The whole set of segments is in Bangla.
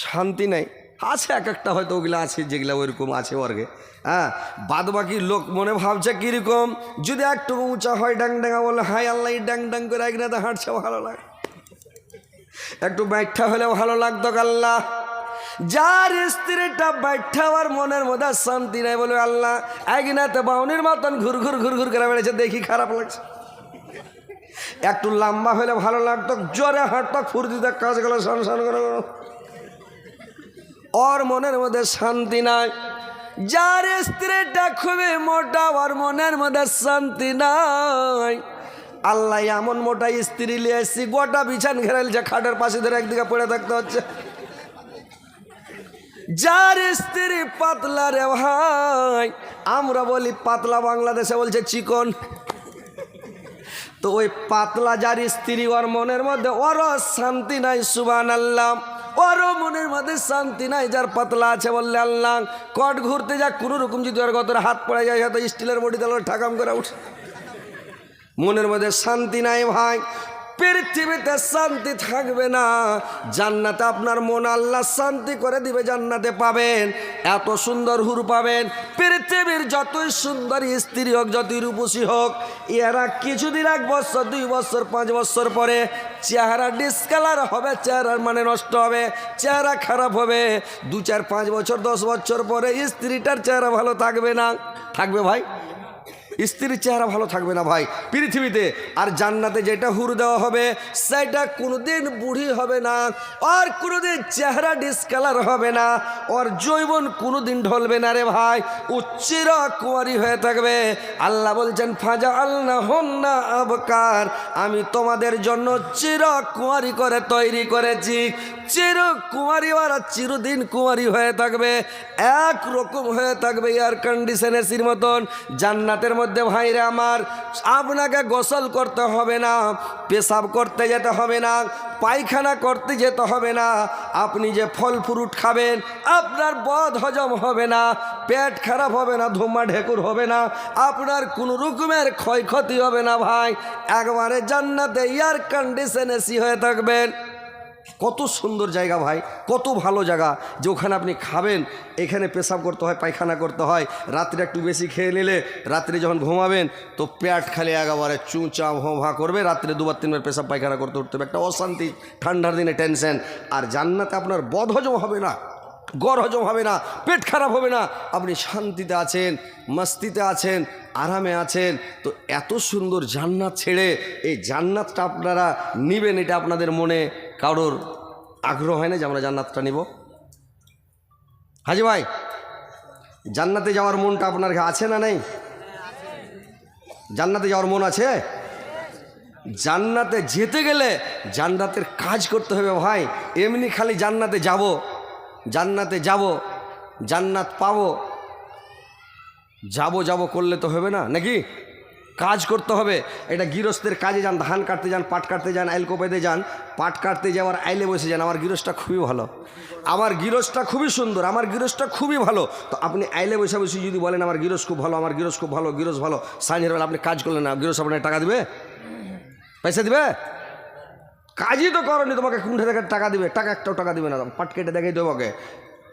শান্তি নাই। আছে এক একটা হয়তো ওগুলো আছে, যেগুলো ওইরকম আছে ওর্গে হ্যাঁ বাদ বাকি লোক মনে ভাবছে কীরকম, যদি একটু উঁচা হয় ড্যাং ডাঙ্গা বলে হাই আল্লাহ ড্যাং ডাং ডাং করে একনাতে হাঁটছে, ভালো লাগে। একটু ব্যাখ্যা হলে ভালো লাগতো আল্লাহ। যার স্ত্রীটা ব্যাখ্যা আর মনের মধ্যে শান্তি নাই বলে, আল্লাহ একনাতে বাউনির মতন ঘুর ঘুর ঘুর ঘুর করে বেড়েছে, দেখি খারাপ লাগছে। একটু লম্বা হলে ভালো লাগতো, জোরে হাঁটতো, ফুর্তিতে কাজ সান সান করে। ওর মনের মধ্যে শান্তি নাই। যার স্ত্রীটা খুবই মোটা, ওর মনের মধ্যে শান্তি নাই। আল্লাহ এমন মোটা স্ত্রী নিয়ে এসছি, গোটা বিছান ঘেরাল যে খাটের পাশে ধরে একদিকে পড়ে থাকতে হচ্ছে। যার স্ত্রী পাতলা রে ভাই, আমরা বলি পাতলা বাংলাদেশে বলছে চিকন। তো ওই পাতলা যার স্ত্রী, ওর মনের মধ্যে ওরও শান্তি নাই সুবান আল্লাহ ওরও মনের মধ্যে শান্তি নাই, যার পাতলা আছে বললে আল্লাহ, কট ঘুরতে যাক, কোনো রকম যদি ওর গতরে হাত পড়ে যায়, হয়তো স্টিলের বডি তাহলে ঠাকাম করে উঠে। মনের মধ্যে শান্তি নাই ভাই। পৃথিবীতে শান্তি থাকবে না। জান্নাতে আপনার মন আল্লাহ শান্তি করে দিবে, জান্নাতে পাবেন। এত সুন্দর হুর পাবেন। পৃথিবীর যতই সুন্দর স্ত্রী হোক, যতই রূপসী হোক, এরা কিছুদিন এক বছর, দুই বছর, পাঁচ বছর পরে চেহারা ডিসকালার হবে, চেহারার মানে নষ্ট হবে, চেহারা খারাপ হবে। দু চার পাঁচ বছর, দশ বছর পরে স্ত্রীটার চেহারা ভালো থাকবে না। থাকবে ভাই? স্ত্রীর চেহারা ভালো থাকবে না ভাই। পৃথিবীতে আর জান্নাতে যেটা হুর দেওয়া হবে, সেটা কোনোদিন বুড়ি হবে না, আর কোনোদিন চেহারা ডিসকালার হবে না, ওর জৈবন কোনোদিন ঢলবে না রে ভাই উচ্চির কুয়ারি হয়ে থাকবে। আল্লাহ বলছেন ফাজা আল্লাহ হন্না আবকার আমি তোমাদের জন্য চির কুয়ারি করে তৈরি করেছি। চির কুমারী ওরা চিরদিন কুমারী হয়ে থাকবে, এক রকম হয়ে থাকবে এয়ার কন্ডিশন এসির মতন। জান্নাতের মধ্যে ভাইরে আমার, আপনাকে গোসল করতে হবে না, পেশাব করতে যেতে হবে না, পায়খানা করতে যেতে হবে না, আপনি যে ফল ফ্রুট খাবেন, আপনার বদ হজম হবে না, পেট খারাপ হবে না ধুমা ঢেকুর হবে না, আপনার কোনো রকমের ক্ষয়ক্ষতি হবে না ভাই, একবারে জান্নাতে এয়ার কন্ডিশন এসি হয়ে থাকবেন। কত সুন্দর জায়গা ভাই, কত ভালো জায়গা। যে ওখানে আপনি খাবেন, এখানে পেশাব করতে হয়, পায়খানা করতে হয়, রাত্রে একটু বেশি খেয়ে নিলে রাত্রে যখন ঘুমাবেন, তো পেট খালি একেবারে চুঁচা ভোঁ করবে, রাত্রে দুবার, তিনবার পেশাব পায়খানা করতে উঠতে হবে। একটা অশান্তি, ঠান্ডার দিনে টেনশন আর জান্নাতে আপনার বদ হজম হবে না, গড় হজম হবে না, পেট খারাপ হবে না। আপনি শান্তিতে আছেন, মস্তিতে আছেন, আরামে আছেন। তো এত সুন্দর জান্নাত ছেড়ে এই জান্নাতটা আপনারা নিবেন, এটা আপনাদের মনে কারোর আগ্রহ হয় না যে আমরা জান্নাতটা নিব। হাজি ভাই, জান্নাতে যাওয়ার মনটা আপনার আছে না নেই? জান্নাতে যাওয়ার মন আছে? জান্নাতে যেতে গেলে জান্নাতের কাজ করতে হবে ভাই। এমনি খালি জান্নাতে যাব জান্নাতে যাব, জান্নাত পাবো। যাব যাব করলে তো হবে না, নাকি? কাজ করতে হবে। এটা গৃহস্থের কাজে যান, ধান কাটতে যান, পাট কাটতে যান আইল কোপাইতে যান, পাট কাটতে যাওয়ার আইলে বসে যান, আমার গৃহস্থটা খুবই ভালো। আমার গৃহস্থটা খুবই সুন্দর, আমার গৃহস্থটা খুবই ভালো। তো আপনি আইলে বসে বসে যদি বলেন, আমার গৃহস্থ খুব ভালো, আমার গৃহস্থ খুব ভালো, গৃহস্থ ভালো সাইনের বেলা আপনি কাজ করলেন না, গৃহস্থ আপনাকে টাকা দিবে? পয়সা দিবে? কাজই তো করনি, তোমাকে কুণ্ঠে থেকে টাকা দিবে? টাকা একটাও টাকা দিবে না, পাট কেটে দেখাই দেবো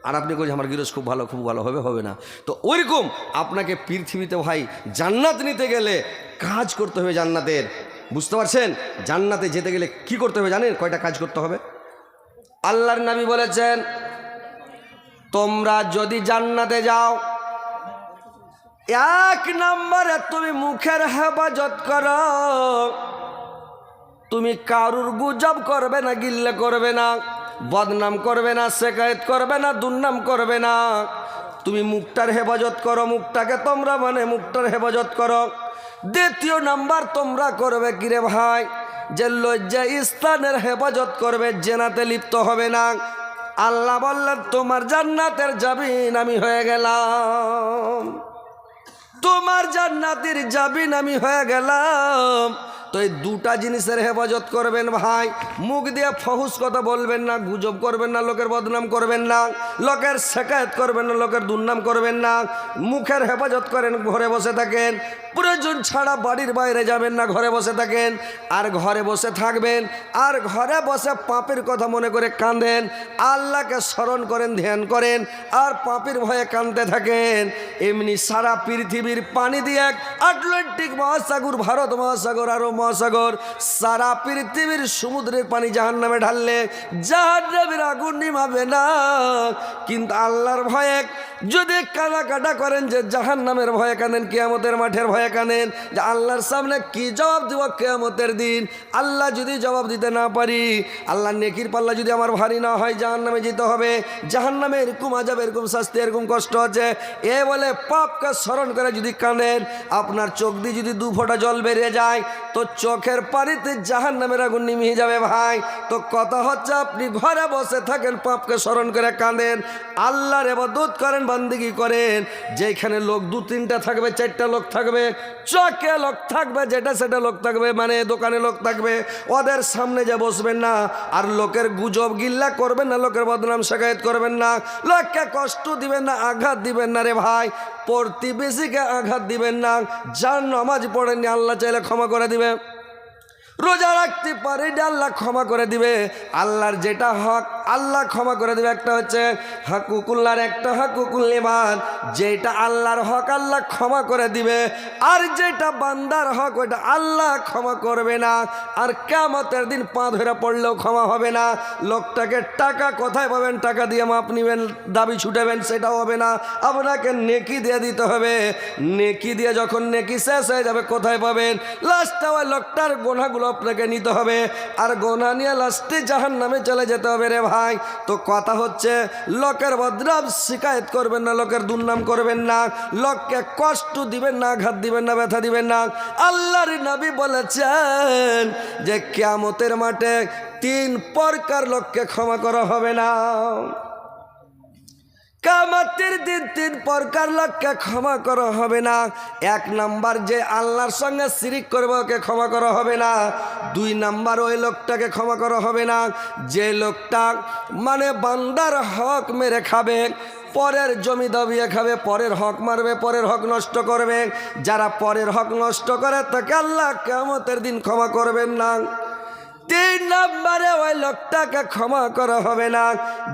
আর আপনি কইছেন, আমার গিরস খুব ভালো খুব ভালো, হবে হবে না। তো ওইরকম আপনাকে পৃথিবীতে ভাই জান্নাত নিতে গেলে কাজ করতে হবে জান্নাতের। বুঝতে পারছেন? জান্নাতে যেতে গেলে কি করতে হবে জানেন? কয়টা কাজ করতে হবে? আল্লাহর নবী বলেছেন, তোমরা যদি জান্নাতে যাও, এক নম্বরে তুমি মুখের হেফাজত করো। তুমি কারুর গুজব করবে না, গিল্লে করবে না। বদনাম করবে না শেকায়ত করবে না, দুর্নাম করবে না। তুমি মুখটার হেফাজত করো, মুখটাকে তোমরা মানে মুখটার হেফাজত করো। দ্বিতীয় নাম্বার তোমরা করবে কিরে ভাই? যে লজ্জা স্থানের হেফাজত করবে, জেনাতে লিপ্ত হবে না। আল্লাহ বললেন, তোমার জান্নাতের জামিন আমি হয়ে গেলাম। তোমার জান্নাতের জাবিন আমি হয়ে গেলাম। তো এই দুটা জিনিসের হেফাজত করবেন ভাই। মুখ দিয়ে ফহুস কথা বলবেন না, গুজব করবেন না, লোকের বদনাম করবেন না, লোকের শেখায়ত করবেন না, লোকের দুর্নাম করবেন না, মুখের হেফাজত করেন, ঘরে বসে থাকেন। প্রয়োজন ছাড়া বাড়ির বাইরে যাবেন না, ঘরে বসে থাকেন। আর ঘরে বসে থাকবেন, আর ঘরে বসে পাপের কথা মনে করে কাঁদেন। আল্লাহকে স্মরণ করেন, ধ্যান করেন, আর পাপের ভয়ে কাঁদতে থাকেন। এমনি সারা পৃথিবীর পানি দিয়ে আটলান্টিক মহাসাগর, ভারত মহাসাগর আরও মহাসাগর, সারা পৃথিবীর সমুদ্রের পানি জাহান নামে ঢাললে জাহান নামের আগুন নিমাবে না। কিন্তু আল্লাহর ভয়ে যদি কাটা করেন যে জাহান নামের ভয়ে কাঁদেন, কেয়ামতের মাঠের ভয়ে কাঁদেন, যে আল্লাহর সামনে কি জবাব দিব কেয়ামতের দিন? আল্লাহ যদি জবাব দিতে না পারি আল্লাহ নেকির পাল্লা যদি আমার ভারী না হয় জাহান নামে যেতে হবে। জাহান নামে এরকম আজাব এরকম শাস্তি, এরকম কষ্ট আছে। এ বলে পাপকে স্মরণ করে যদি কাঁদেন, আপনার চোখ দিয়ে যদি দু ফোঁটা জল বেরিয়ে যায়, তো চোখের পানিতে জাহান নামের আগুন নিমিয়ে যাবে ভাই। তো কথা হচ্ছে, আপনি ঘরে বসে থাকেন, পাপকে স্মরণ করে কাঁদেন। আল্লাহর এবাদত করেন বান্দিগি করেন যেখানে লোক দু তিনটা থাকবে, চারটা লোক থাকবে, চকে লোক থাকবে, যেটা সেটা লোক থাকবে মানে দোকানে লোক থাকবে, ওদের সামনে যে বসবেন না, আর লোকের গুজব গিল্লা করবেন না, লোকের বদনাম শেখায়ত করবেন না, লোককে কষ্ট দিবেন না, আঘাত দিবেন না রে ভাই, প্রতিবেশীকে আঘাত দিবেন না, যার নামাজ পড়েননি, আল্লাহ চাইলে ক্ষমা করে দিবে। রোজা রাখতে পারে আল্লাহ ক্ষমা করে দিবে। আল্লাহর যেটা হক, আল্লাহ ক্ষমা করে দিবে। একটা হচ্ছে হাকুকুল্লার একটা হাকুকুল্লিমান যেটা আল্লাহর হক, আল্লাহ ক্ষমা করে দিবে। আর যেটা বান্দার হক, ওইটা আল্লাহ ক্ষমা করবে না। আর কেমতের দিন পা ধরে পড়লেও ক্ষমা হবে না। লোকটাকে টাকা কোথায় পাবেন? টাকা দিয়ে মাপ নিবেন, দাবি ছুটাবেন, সেটাও হবে না। আপনাকে নেকি দিয়ে দিতে হবে। নেকি দিয়ে যখন নেকি শেষ হয়ে যাবে, কোথায় পাবেন? লাস্টে ওই লোকটার গোনাগুলো আপনাকে নিতে হবে। আর গোনা নিয়ে লাস্টে জাহান নামে চলে যেতে হবে রে ভাই। তো কথা হচ্ছে, লোকের বদনাম শিকায়ত করবেন না, লোকের দুর্নাম করবেন না। লোককে কষ্ট দিবেন না, আঘাত দিবেন না, ব্যথা দিবেন না। আল্লাহর নবী বলেছেন যে, কেয়ামতের মাঠে তিন প্রকার লোককে ক্ষমা করা হবে না। কামাতের দিন তিন প্রকার লোককে ক্ষমা করা হবে না। এক নাম্বার যে আল্লাহর সঙ্গে সিরিক করবে, ওকে ক্ষমা করা হবে না। দুই নাম্বার ওই লোকটাকে ক্ষমা করা হবে না। যে লোকটা মানে বান্দার হক মেরে খাবে, পরের জমি দাবিয়ে খাবে, পরের হক মারবে, পরের হক নষ্ট করবে। যারা পরের হক নষ্ট করে, তাকে আল্লাহ কেমতের দিন ক্ষমা করবেন না। তিন নম্বরে ওই লোকটাকে ক্ষমা করা হবে না।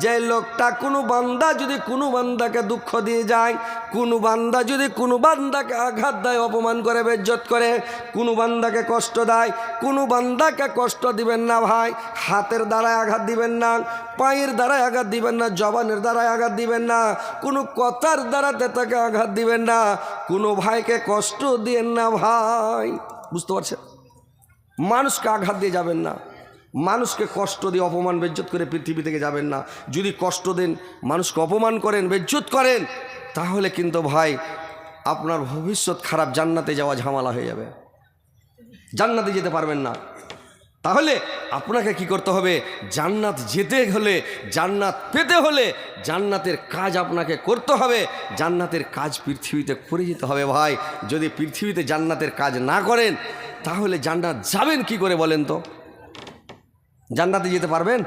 যে লোকটা কোনো বান্দা যদি কোনো বান্দাকে দুঃখ দিয়ে যায়, কোনো বান্দা যদি কোনো বান্দাকে আঘাত দেয়, অপমান করে, বেজ্জত করে, কোনো বান্দাকে কষ্ট দেয়, কোনো বান্দাকে কষ্ট দিবেন না ভাই, হাতের দ্বারায় আঘাত দিবেন না, পায়ের দ্বারায় আঘাত দিবেন না, জবানের দ্বারায় আঘাত দিবেন না, কোনো কথার দ্বারাতে তাকে আঘাত দিবেন না, কোনো ভাইকে কষ্ট দিয়েন না ভাই। বুঝতে পারছেন? মানুষকে আঘাত দিয়ে যাবেন না। মানুষকে কষ্ট দিয়ে অপমান, বেজ্জত করে পৃথিবী থেকে যাবেন না। যদি কষ্ট দেন, মানুষকে অপমান করেন, বেজ্জত করেন, তাহলে কিন্তু ভাই আপনার ভবিষ্যৎ খারাপ, জান্নাতে যাওয়া ঝামেলা হয়ে যাবে। জান্নাতে যেতে পারবেন না। তাহলে আপনাকে কি করতে হবে? জান্নাত যেতে হলে, জান্নাত পেতে হলে জান্নাতের কাজ আপনাকে করতে হবে। জান্নাতের কাজ পৃথিবীতে করে যেতে হবে ভাই। যদি পৃথিবীতে জান্নাতের কাজ না করেন তাহলে জান্নাত যাবেন কি করে বলেন তো? জান্নাতে যেতে পারবেন?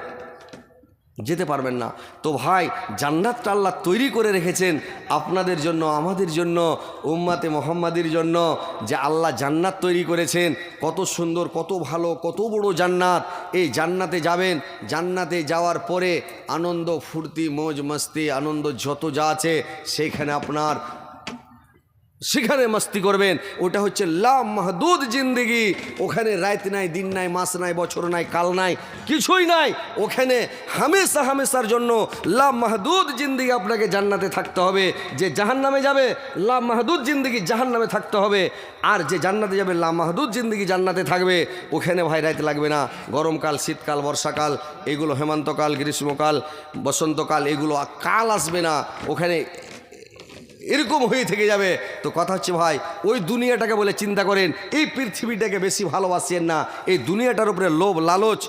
যেতে পারবেন না। তো ভাই, জান্নাতটা আল্লাহ তৈরি করে রেখেছেন আপনাদের জন্য, আমাদের জন্য, উম্মাতে মোহাম্মাদির জন্য, যে আল্লাহ জান্নাত তৈরি করেছেন। কত সুন্দর, কত ভালো, কত বড় জান্নাত। এই জান্নাতে যাবেন। জান্নাতে যাওয়ার পরে আনন্দ, ফুর্তি মৌজ মস্তি আনন্দ যত যা আছে সেইখানে আপনার সেখানে মাস্তি করবেন। ওটা হচ্ছে লাম মাহদুদ জিন্দিগি। ওখানে রাত নাই, দিন নাই, মাস নাই, বছর নাই, কাল নাই, কিছুই নাই। ওখানে হামেশা, হামেশার জন্য লাম মাহদুদ জিন্দিগি আপনাকে জান্নাতে থাকতে হবে। যে জাহান নামে যাবে, লাম মাহদুদ জিন্দিগি জাহান নামে থাকতে হবে। আর যে জান্নাতে যাবে, লাম মাহদুদ জিন্দিগি জান্নাতে থাকবে। ওখানে ভাই রাইতে লাগবে না। গরমকাল, শীতকাল, বর্ষাকাল, এগুলো হেমন্তকাল, গ্রীষ্মকাল, বসন্তকাল, এগুলো কাল আসবে না। ওখানে এরকম হয়ে থেকে যাবে। তো কথা হচ্ছে ভাই, ওই দুনিয়াটাকে বলে চিন্তা করেন, এই পৃথিবীটাকে বেশি ভালোবাসেন না। এই দুনিয়াটার উপরে লোভ, লালচ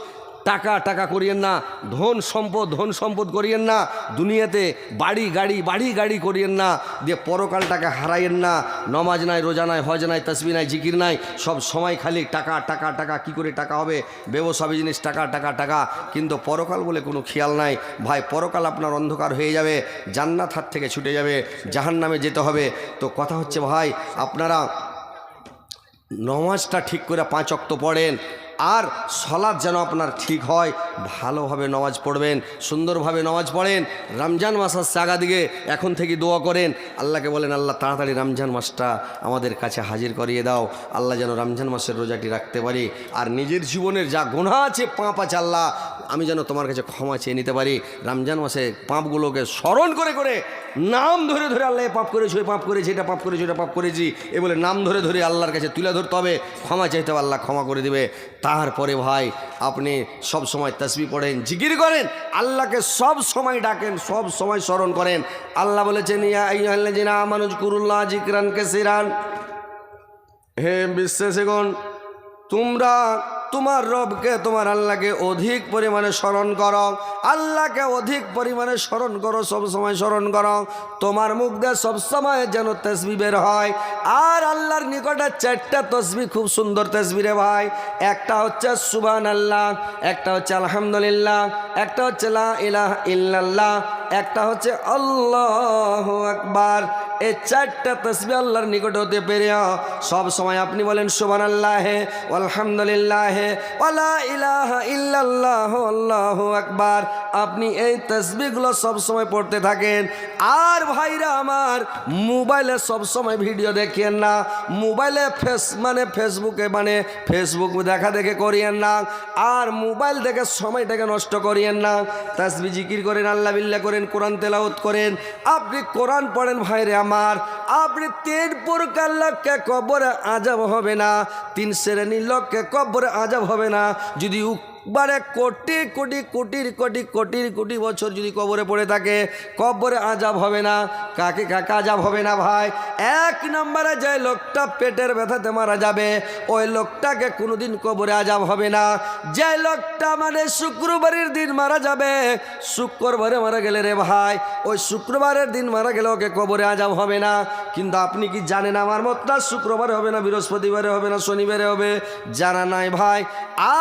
টাকা টাকা করিয়েন না। ধন সম্পদ ধন সম্পদ করিয়েন না। দুনিয়াতে বাড়ি, গাড়ি বাড়ি, গাড়ি করিয়েন না। দিয়ে পরকালটাকে হারাইয়েন না। নমাজ নাই, রোজা নাই, হজ নাই, তসবি নাই, জিকির নাই, সব সময় খালি টাকা টাকা টাকা, কি করে টাকা হবে? ব্যবসাবী জিনিস টাকা টাকা টাকা। কিন্তু পরকাল বলে কোনো খেয়াল নাই। ভাই, পরকাল আপনার অন্ধকার হয়ে যাবে, জান্নাত হাত থেকে ছুটে যাবে জাহান নামে যেতে হবে। তো কথা হচ্ছে, ভাই, আপনারা নমাজটা ঠিক করে পাঁচ অক্ত পড়েন আর সলাদ যেন আপনার ঠিক হয়, ভালোভাবে নামাজ পড়বেন, সুন্দরভাবে নামাজ পড়েন, রমজান মাস আসছে আগা দিকে এখন থেকে দোয়া করেন, আল্লাহকে বলেন, আল্লাহ, তাড়াতাড়ি রমজান মাসটা আমাদের কাছে হাজির করিয়ে দাও, আল্লাহ যেন রমজান মাসের রোজাটি রাখতে পারি। আর নিজের জীবনের যা গোনা আছে, পাপ আছে আল্লাহ আমি যেন তোমার কাছে ক্ষমা চেয়ে নিতে পারি। রমজান মাসে পাপগুলোকে স্মরণ করে করে নাম ধরে ধরে আল্লাহ পাপ করেছি, ওই পাপ করেছি, এটা পাপ করেছি, ওটা পাপ করেছি। এ বলে নাম ধরে ধরে আল্লাহর কাছে তুলে ধরতে হবে। ক্ষমা চাইতে হবে, আল্লাহ ক্ষমা করে দিবে। তারপরে ভাই, আপনি সব সময় তসবি পড়েন, জিকির করেন, আল্লাহকে সব সময় ডাকেন, সব সময় স্মরণ করেন। আল্লাহ বলেছেন, ইয়া আমানুজ কুরুল্লাহ জিকরান কাসীরান। হে বিশ্বাসীগণ, তোমরা তোমার রবকে তোমার আল্লাহকে অধিক পরিমাণে স্মরণ করো। আল্লাহকে অধিক পরিমাণে স্মরণ করো সবসময় স্মরণ করো। তোমার মুখ দিয়ে সবসময় যেন তসবি বের হয়। আর আল্লাহর নিকটে চারটা তসবি খুব সুন্দর তসবি রে ভাই। একটা হচ্ছে সুবান আল্লাহ একটা হচ্ছে আলহামদুলিল্লাহ, একটা হচ্ছে লা ইলাহা ইল্লাল্লাহ, একটা হচ্ছে আল্লাহ আকবার এই চারটা তসবি আল্লাহর নিকট হতে পেরে সব সময় আপনি বলেন সুবান আল্লাহ আলহামদুলিল্লাহ ওয়ালা ইলাহা ইল্লাল্লাহ, আল্লাহু আকবার। আপনি এই তসবিগুলো সব সময় পড়তে থাকেন। আর ভাইরা আমার, মোবাইলে সব সময় ভিডিও দেখিয়েন না। মোবাইলে ফেস মানে ফেসবুকে মানে ফেসবুক দেখা দেখে করিয়েন না। আর মোবাইল দেখে সময়টাকে নষ্ট করিয়েন না। তাসবি জিকির করেন, আল্লাহ বিল্লা করেন, কোরআন তেলাওত করেন। আপনি কোরআন পড়েন, ভাইরে আমার। আপনি তিন প্রকার লোককে কবর আজাব হবে না। তিন শ্রেণির লোককে কবর আজাব হবে না। যদি বারে কোটি কোটি কোটির কোটি কোটির কোটি বছর যদি কবরে পড়ে থাকে, কবরে আজাব হবে না। কাকে কাকে আজাব হবে না ভাই? এক নম্বরে যে লোকটা পেটের ব্যথাতে মারা যাবে, ওই লোকটাকে কোনোদিন কবরে আজাব হবে না। যে লোকটা মানে শুক্রবারের দিন মারা যাবে, শুক্রবারে মারা গেলে রে ভাই, ওই শুক্রবারের দিন মারা গেলে ওকে কবরে আজাব হবে না। কিন্তু আপনি কি জানেন আমার মতটা? শুক্রবারে হবে না, বৃহস্পতিবারে হবে না, শনিবারে হবে? জানা নাই ভাই।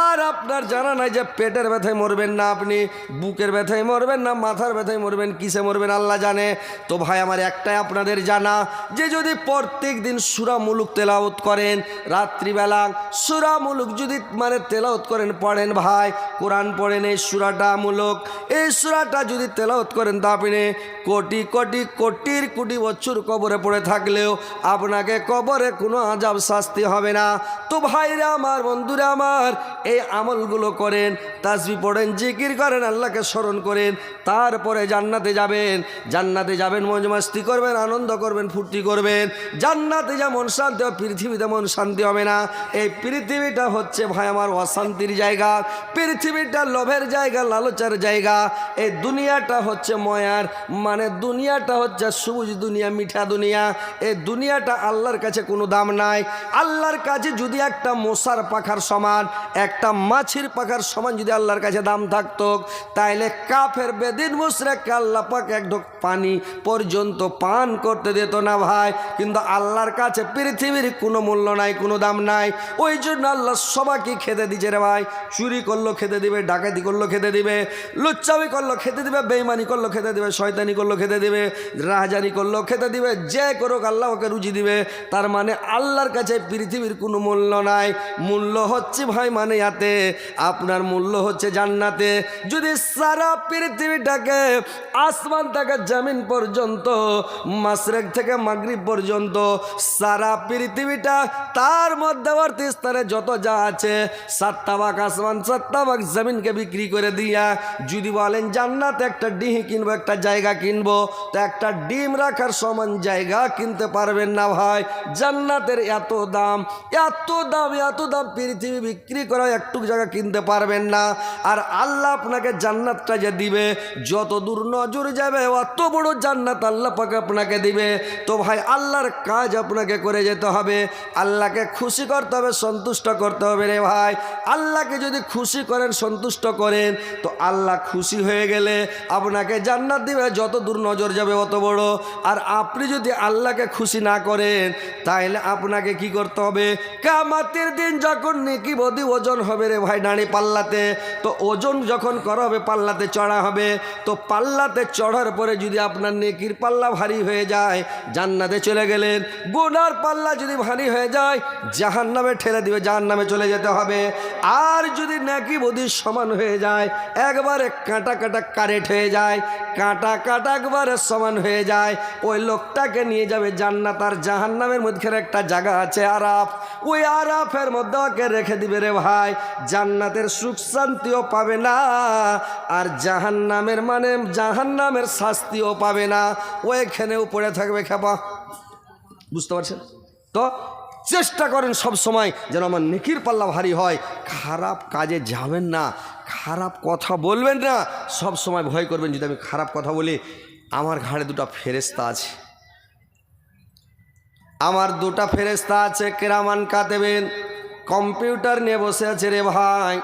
আর আপনার জানা নাই যে পেটের ব্যথায় মরবেন না আপনি, বুকের ব্যথায় মরবেন না, মাথার ব্যথায় মরবেন, কিসে মরবেন আল্লাহ জানে। তো ভাই, আমার একটাই আপনাদের জানা, যে যদি প্রত্যেক দিন সুরা মুলুক তেলাওত করেন, রাত্রিবেলা সুরা মুলুক যদি মানে তেলাওত করেন, পড়েন ভাই, কোরআন পড়েন, এই সুরাটা মুলুক, এই সুরাটা যদি তেলাওত করেন, তা আপনি কোটি কোটি কোটির কোটি বছর কবরে পড়ে থাকলেও আপনাকে কবরে কোনো আজাব শাস্তি হবে না। তো ভাইরা, আমার বন্ধুরা, আমার এই আমলগুলো করেন তাসবি পড়েন, জিকির করেন, আল্লাহকে স্মরণ করেন, তারপরে জান্নাতে যাবেন। জান্নাতে যাবেন মজ মাস্তি করবেন, আনন্দ করবেন, ফুর্তি করবেন। জান্নাতে যেমন শান্তি হবে পৃথিবীতে মন শান্তি হবে না। এই পৃথিবীটা হচ্ছে ভাই আমার অশান্তির জায়গা। পৃথিবীটা লোভের জায়গা, লালচার জায়গা। এই দুনিয়াটা হচ্ছে ময়ার মানে দুনিয়াটা হচ্ছে সবুজ দুনিয়া, মিঠা দুনিয়া। এই দুনিয়াটা আল্লাহর কাছে কোনো দাম নাই। আল্লাহর কাছে যদি একটা মশার পাখার সমান, একটা মাছির পাখার সমান যদি আল্লাহর কাছে দাম থাকতো, তাইলে কাফের বেদিন মুশরেককে আল্লাহ পাক এক ঢোক পানি পর্যন্ত পান করতে দিত না ভাই। কিন্তু আল্লাহর কাছে পৃথিবীর কোনো মূল্য নাই, কোনো দাম নাই। ওই জন্য আল্লাহ সবাইকে খেতে দিচ্ছে রে ভাই। চুরি করল, খেতে দিবে, ডাকাতি করল, খেতে দিবে, লুচ্চামি করল, খেতে দিবে, বেইমানি করল, খেতে দিবে, শয়তানি করল, খেতে দিবে, রাহাজানি করল, খেতে দিবে, যে করুক আল্লাহ ওকে রুচি দিবে। তার মানে আল্লাহর কাছে পৃথিবীর কোনো মূল্য নাই। মূল্য হচ্ছে ভাই মানে ইয়াতে আপনার মূল্য হচ্ছে জান্নাতে। যদি সারা পৃথিবীটাকে, আসমান থেকে জমিন পর্যন্ত, মাসরেক থেকে মাগরিব পর্যন্ত, সারা পৃথিবীটা তার মধ্যবর্তী স্তরে যত যা আছে ভাগ আসমান ভাগ জমিনকে বিক্রি করে দিয়া, যদি বলেন জান্নাতে একটা ডিহি কিনবো, একটা জায়গা কিনবো, তো একটা ডিম রাখার সমান জায়গা কিনতে পারবেন না ভাই। জান্নাতের এত দাম এত দাম এত দাম পৃথিবী বিক্রি করা একটু জায়গা কিনতে পারবেন না। আর আল্লাহ আপনাকে জান্নাতটা যে দিবে, যত দূর নজর যাবে, অত বড় জান্নাত আল্লাহ পাকে আপনাকে দিবে। তো ভাই, আল্লাহর কাজ আপনাকে করে যেতে হবে। আল্লাহকে খুশি করতে হবে, সন্তুষ্ট করতে হবে রে ভাই। আল্লাহকে যদি খুশি করেন, সন্তুষ্ট করেন, তো আল্লাহ খুশি হয়ে গেলে আপনাকে জান্নাত দিবে। যত দূর নজর যাবে, অত বড়। আর আপনি যদি আল্লাহকে খুশি না করেন তাহলে আপনাকে কি করতে হবে? কামাতের দিন যখন নেকি বদি ওজন হবে রে ভাই ডাঁড়ি পাল্লাতে, তো ওজন যখন করা হবে পাল্লাতে চড়া হবে, তো পাল্লাতে চড়ার পরে যদি আপনার নেকির পাল্লা ভারী হয়ে যায়, জান্নাতে চলে গেলেন। গুনার পাল্লা যদি ভারী হয়ে যায় জাহান নামে ঠেলে দিবে জাহান নামে চলে যেতে হবে। আর যদি নাকি বদির সমান হয়ে যায়, একবারে কাঁটা কাঁটা কারেট হয়ে যায়, কাঁটা কাঁটা একবারে সমান হয়ে যায়, ওই লোকটাকে নিয়ে যাবে জান্নাত, আর জাহান নামের মধ্যে একটা জায়গা আছে আরাফ। ওই আরাফের মধ্যে ওকে রেখে দিবে রে ভাই, জান্নাতের সুখ শান্তিও পাবে না, আর জাহান নামের মানে জাহান নামের শাস্তিও পাবে না। ওইখানেও পড়ে থাকবে খেপা। বুঝতে পারছেন? তো চেষ্টা করেন সব সময় যেন আমার নেকির পাল্লা ভারী হয়। খারাপ কাজে যাবেন না, খারাপ কথা বলবেন না, সব সময় ভয় করবেন যদি আমি খারাপ কথা বলি। আমার ঘাড়ে দুটো ফেরেস্তা আছে। আমার দুটা ফেরেস্তা আছে, কেরামান কাতেবেন। কম্পিউটার নিয়ে বসে আছে রে ভাই।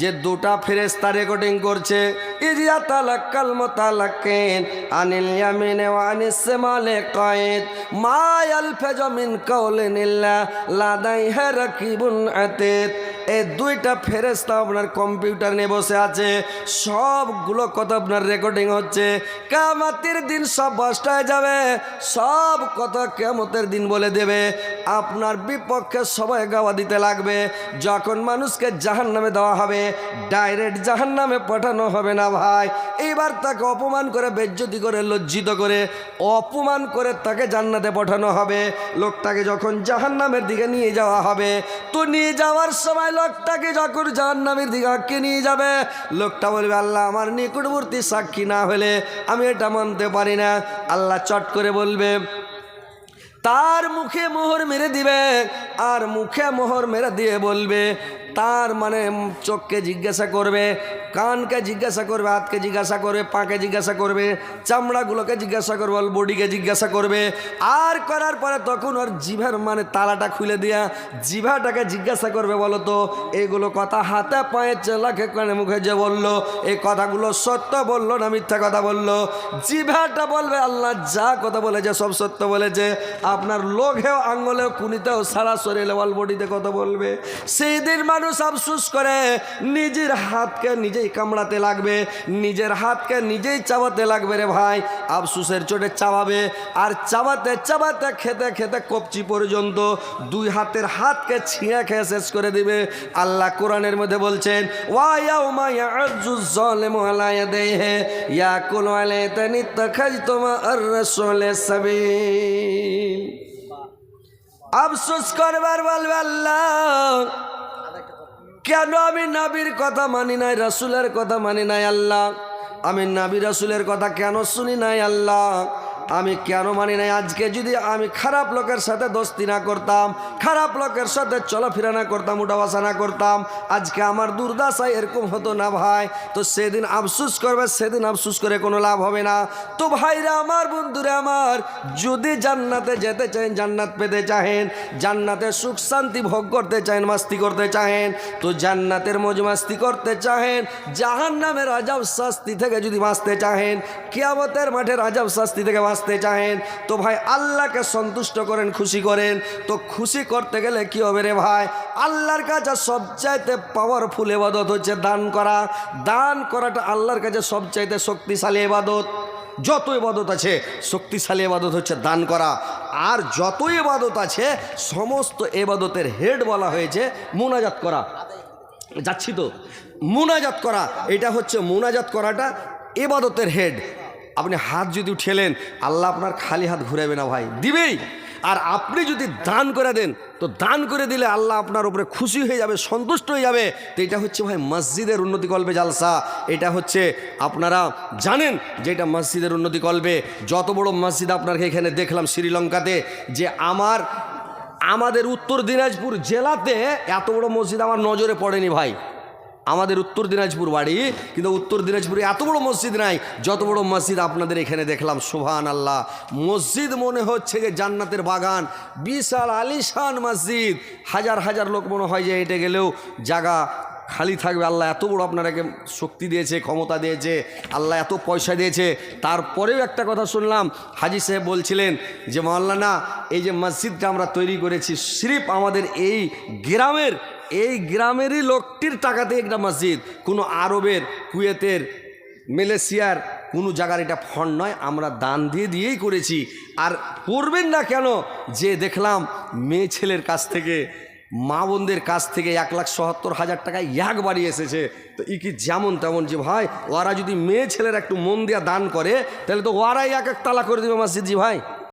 যে দুটা ফেরেস্তা রেকর্ডিং করছে ইজিয়া তালাক্কাল মোতালাক্কেন আনিল ইয়ামিনে আনিস মালে কায়েদ মা ইয়ালফাজু মিন কাওলিন ইল্লা লাদাইহি রাকিবুন আতীদ এই দুইটা ফেরেস্তা আপনার কম্পিউটার নিয়ে বসে আছে। সবগুলো কথা আপনার রেকর্ডিং হচ্ছে। কামাতের দিন সব বস্তা হয়ে যাবে। সব কথা কেমতের দিন বলে দেবে। আপনার বিপক্ষে সবাই গাওয়া দিতে লাগবে। যখন মানুষকে জাহান নামে দেওয়া হবে ডাইরেক্ট জাহান নামে পাঠানো হবে না ভাই। এইবার তাকে অপমান করে, বেজ্জতি করে, লজ্জিত করে, অপমান করে তাকে জান্নাতে পাঠানো হবে। লোকটাকে যখন জাহান নামের দিকে নিয়ে যাওয়া হবে, তো নিয়ে যাওয়ার সময় লোকটাকে যখন জাহান নামের দিকে নিয়ে যাবে, লোকটা বলবে, আল্লাহ, আমার নিকটবর্তী সাক্ষী না হলে আমি এটা মানতে পারি না। আল্লাহ চট করে বলবে, তার মুখে মোহর মেরে দিবে। আর মুখে মোহর মেরে দিয়ে বলবে, তার মানে চোখকে জিজ্ঞাসা করবে কানকে জিজ্ঞাসা করবে, হাতকে জিজ্ঞাসা করবে, পাকে জিজ্ঞাসা করবে, চামড়াগুলোকে জিজ্ঞাসা করবে, ওর বডিকে জিজ্ঞাসা করবে। আর করার পরে তখন ওর জিভার মানে তালাটা খুলে দিয়া জিভাটাকে জিজ্ঞাসা করবে, বলো তো এইগুলো কথা হাতে পায়ে চেলাকে কানে মুখে যে বলল এই কথাগুলো সত্য বলল না মিথ্যা কথা বলল? জিভাটা বলবে, আল্লাহ যা কথা বলেছে, সব সত্য বলেছে। আপনার লোঘেও আঙ্গলেও কুনিতেও সারা শরীরে, ওয়াল বডিতে কথা বলবে। সেই দিন মানুষ আফসুস করে, নিজের হাতকে নিজেই কামড়াতে লাগবে, নিজের হাতকে নিজেই চাবাতে লাগবে রে ভাই। আফসুসের চোটে চাবাবে, আর চাবাতে চাবাতে খেতে খেতে কপচি পর্যন্ত দুই হাতের হাতকে ছিঁড়ে খেয়ে শেষ করে দিবে। আল্লাহ কোরআনের মধ্যে বলছেন আফসোস করবার বলবে আল্লাহ। কেন আমি নাবির কথা মানি নাই, রাসুলের কথা মানি নাই আল্লাহ? আমি নাবি, রাসুলের কথা কেন শুনি নাই আল্লাহ? আমি কেন মানি নাই? আজকে যদি আমি খারাপ লোকের সাথে দোস্তি না করতাম, খারাপ লোকের সাথে চলাফেরা না করতাম উঠাবাসা না করতাম, আজকে আমার দুর্দশায় এরকম হতো না ভাই। তো সেদিন আফসুস করবে, সেদিন আফসুস করে কোনো লাভ হবে না। তো ভাইরা আমার, বন্ধুরা আমার, যদি জান্নাতে যেতে চান জান্নাত পেতে চাহেন জান্নাতের সুখ শান্তি ভোগ করতে চাহেন মাস্তি করতে চাহেন তো জান্নাতের মজ মাস্তি করতে চাহেন জাহান নামের আজাব শাস্তি থেকে যদি বাঁচতে চাহেন কিয়ামতের মাঠে আজাব শাস্তি থেকে বাঁচতে চাহেন? তো ভাই আল্লাহকে সন্তুষ্ট করেন, খুশি করেন। তো খুশি করতে গেলে কি হবে রে ভাই? আল্লাহর কাছে সবচাইতে পাওয়ারফুল এবাদত হচ্ছে দান করা। দান করাটা আল্লাহর কাছে সবচাইতে শক্তিশালী এবাদত যত ইবাদত আছে, শক্তিশালী এবাদত হচ্ছে দান করা। আর যত ইবাদত আছে, সমস্ত এবাদতের হেড বলা হয়েছে মোনাজাত করা। যাচ্ছি তো? মুনাজাত করা। এটা হচ্ছে মুনাজাত করাটা এবাদতের হেড। আপনি হাত যদি ঠেলেন আল্লাহ আপনার খালি হাত ঘুরাবে না ভাই। দিবেই। আর আপনি যদি দান করে দেন, তো দান করে দিলে আল্লাহ আপনার উপরে খুশি হয়ে যাবে, সন্তুষ্ট হয়ে যাবে। তো এটা হচ্ছে ভাই মসজিদের উন্নতি কল্পে জালসা। এটা হচ্ছে আপনারা জানেন যে এটা মসজিদের উন্নতি কল্পে। যত বড় মসজিদ আপনাকে এখানে দেখলাম শ্রীলঙ্কাতে, যে আমার, আমাদের উত্তর দিনাজপুর জেলাতে এত বড় মসজিদ আমার নজরে পড়েনি ভাই। আমাদের উত্তর দিনাজপুর বাড়ি, কিন্তু উত্তর দিনাজপুরে এত বড় মসজিদ নাই, যত বড় মসজিদ আপনাদের এখানে দেখলাম সুভান আল্লাহ মসজিদ মনে হচ্ছে যে জান্নাতের বাগান, বিশাল আলিশান মসজিদ। হাজার হাজার লোক মনে হয় যে হেঁটে গেলেও জায়গা খালি থাকবে। আল্লাহ এত বড় আপনারাকে শক্তি দিয়েছে, ক্ষমতা দিয়েছে, আল্লাহ এত পয়সা দিয়েছে। তারপরেও একটা কথা শুনলাম, হাজি সাহেব বলছিলেন যে, মাওলানা, এই যে মসজিদটা আমরা তৈরি করেছি, সিরিফ আমাদের এই গ্রামের এই গ্রামেরই লোকটির টাকাতে একটা মসজিদ, কোনো আরবের, কুয়েতের, মালয়েশিয়ার, কোনো জায়গার এটা ফন্ড নয়, আমরা দান দিয়ে দিয়েই করেছি। আর করবেন না কেন? যে দেখলাম মেয়ে ছেলের কাছ থেকে, মা বোনদের কাছ থেকে এক লাখ সত্তর হাজার টাকা বাড়ি এসেছে। তো ই কি যেমন তেমন যে ভাই, ওরা যদি মেয়ে ছেলের একটু মন দিয়া দান করে, তাহলে তো ওরাই এক এক তালা করে দেবে মসজিদ জি ভাই।